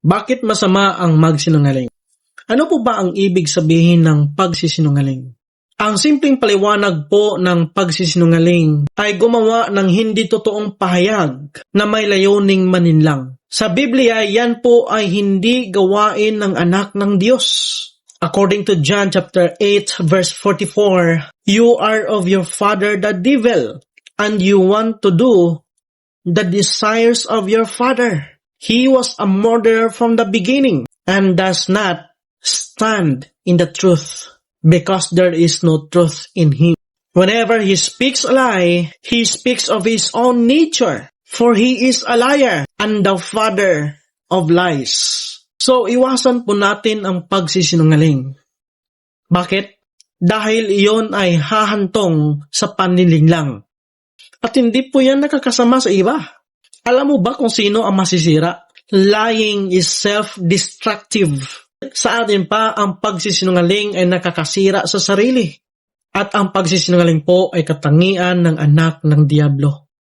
Bakit masama ang magsinungaling? Ano po ba ang ibig sabihin ng pagsisinungaling? Ang simpleng paliwanag po ng pagsisinungaling ay gumawa ng hindi totoong pahayag na may layuning maninlang. Sa Biblia, yan po ay hindi gawain ng anak ng Diyos. According to John chapter 8 verse 44, You are of your father the devil, and you want to do the desires of your father. He was a murderer from the beginning and does not stand in the truth because there is no truth in him. Whenever he speaks a lie, he speaks of his own nature, for he is a liar and the father of lies. So, iwasan po natin ang pagsisinungaling. Bakit? Dahil iyon ay hahantong sa paniling lang. At hindi po yan nakakasama sa iba. Alam mo ba kung sino ang masisira? Lying is self-destructive. Sa atin pa, ang pagsisinungaling ay nakakasira sa sarili. At ang pagsisinungaling po ay katangian ng anak ng Diablo.